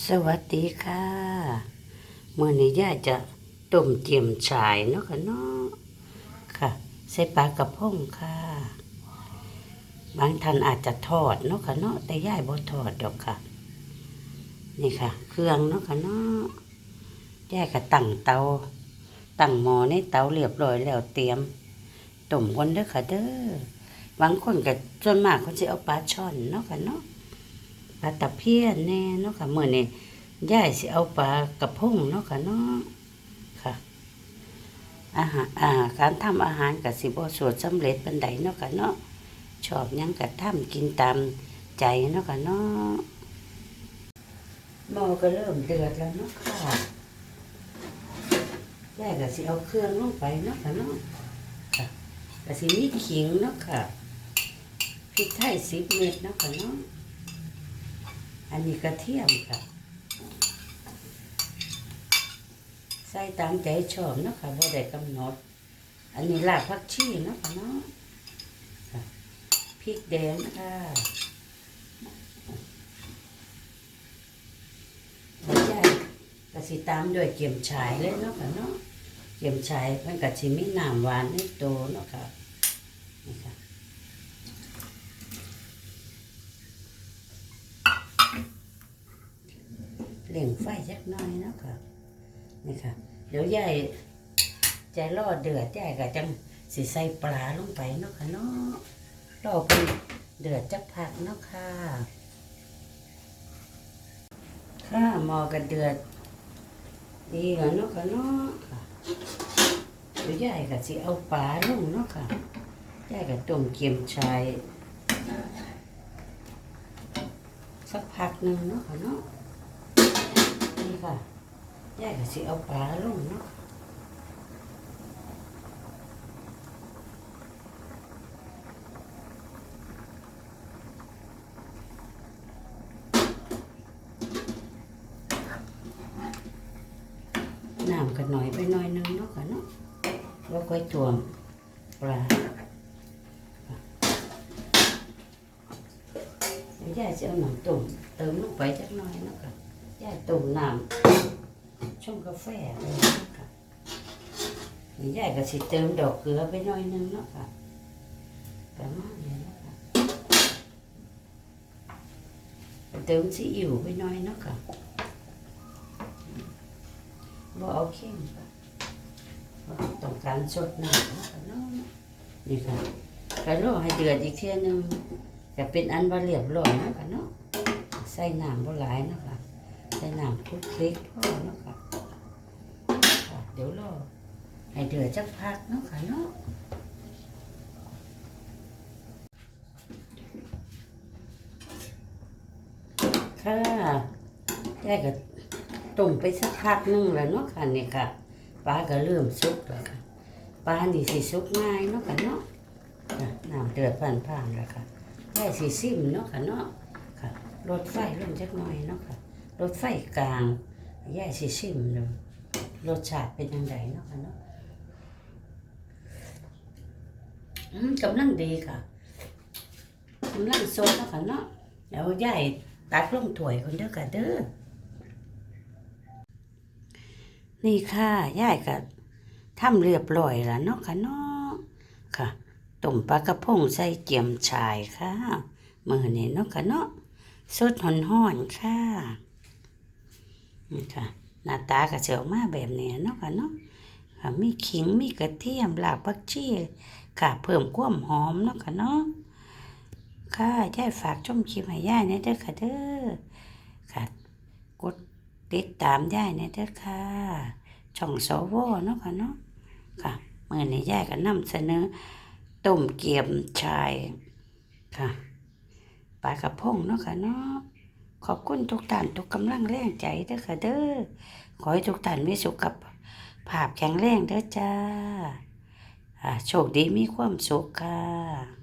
สวัสดีค่ะเมื่อนี้ย่าจะต้มเจียมฉายเนาะค่ะเนาะค่ะ ใส่ปลากระพงค่ะ บางท่านอาจจะทอดเนาะค่ะเนาะแต่ย่ายบ่ทอดดอกค่ะ นี่ค่ะ เครื่องเนาะค่ะเนาะย่ายก็ตั้งเตาตั้งหม้อในเตาเรียบร้อยแล้วเตรียมต้มก่อนเด้อค่ะเด้อบางคนก็ส่วนมากเขาจะเอาปลาช่อนเนาะค่ะเนาะ ปลาตะเพียนแน่เนาะค่ะเมื่อนี้ย่ายสิเอาปลากระพงเนาะค่ะเนาะค่ะอาหารอ่าการทำอาหารกับสิบ่สูตรสำเร็จปันใดเนาะค่ะเนาะชอบยังก็ทำกินตามใจเนาะค่ะเนาะหม้อก็เริ่มเดือดแล้วเนาะค่ะย่ายก็สิเอาเครื่องลงไปเนาะค่ะเนาะค่ะก็สิมีขิงเนาะค่ะพริกไทยสิบเม็ดเนาะค่ะเนาะ อันนี้กระเทียมค่ะ ใส่ตามใจชอบนะค่ะบ่ได้กำหนด อันนี้รากผักชีนะค่ะเนาะพริกแดงค่ะกระสิตามด้วยเกี๊ยมฉายเลยเนาะค่ะเนาะเกี๊ยมฉายมันก็สิมีน้ำหวานในตัวเนาะค่ะนี่ค่ะ เล่งไฟสักหน่อยเนาะค่ะนี่ค่ะ เดี๋ยวยายใจรอเดือดยายก็จังสิใส่ปลาลงไปเนาะค่ะเนาะรอเป็นเดือดจักพักเนาะค่ะ ค่ะหมอก็เดือดดีแล้วเนาะค่ะเนาะค่ะเดี๋ยวยายก็สิเอาปลาลงเนาะค่ะยายก็ต้มเกี๊ยมชายสักพักหนึ่งเนาะค่ะเนาะ นี่ค่ะยายก็สิเอาปลาลงเนาะน้ำกันหน่อยไปหน่อยหนึงเนาะค่ะเนาะแล้วค่อยตวมปลาเดี๋ยวยายจะเอาน้ำตุ่มเติมลงไปจักหน่อยเนาะค่ะ ยายตุ่มน้ำชงกาแฟเลยนะคะยายก็สิเติมดอกเกลือไปหน่อยนึงเนาะค่ะประมาณนี้นะคะเติมซีอิ๊วไปหน่อยเนาะค่ะบ่เอาเข้มค่ะต้องการสดน้ำนาะค่ะเนาะนี่ค่ะก็รอให้เดือดอีกเทียนึงจะเป็นอันว่าเรียบร้อยนาะค่ะเนาะใส่น้ำบ่หลายนะค่ะ ใส่น้ำคลุกคลิกพ่อเนาะค่ะเดี๋ยวรอให้เดือดจักพักเนาะค่ะเนาะค่ะได้ก็ต้มไปสักพักนึงแล้วเนาะค่ะนี่ค่ะปลาก็เริ่มสุกแล้วค่ะปลานี่สิสุกง่ายเนาะค่ะเนาะค่ะน้ำเดือดผ่านๆแล้วค่ะได้สิซิมเนาะค่ะเนาะค่ะลดไฟลงจักหน่อยเนาะค่ะ รถไฟกลางแย่สิชิมดูรสชาติเป็นยังไงเนาะค่ะเนาะกำลังดีค่ะกำลังสดเนาะค่ะเนาะเดี๋ยวยายตักลงถ้วยคนเด้อค่ะเด้อนี่ค่ะยายก็ทำเรียบร้อยแล้วเนาะค่ะเนาะค่ะต้มปลากระพงใส่เจียมชายค่ะมือนี่เนาะค่ะเนาะสดหอนๆค่ะ นี่ค่ะหน้าตาก็จะออกมาแบบนี้เนาะค่ะเนาะค่ะมีขิงมีกระเทียมรากผักชีค่ะเพิ่มความหอมเนาะค่ะเนาะค่ะยายฝากชมคลิปให้ยายเนี่ยเด้อค่ะเด้อค่ะกดติดตามยายเนี่ยเด้อค่ะช่องสวเนาะค่ะเนาะค่ะเมื่อนี้ยายก็นำเสนอต้มเกี๊ยมชายค่ะปลากระพงเนาะค่ะเนาะ ขอบคุณทุกท่านทุกกำลังแรงใจเด้อค่ะเด้อขอให้ทุกท่านมีสุขกับภาพแข็งแรงเด้อจ้าโชคดีมีความสุขค่ะ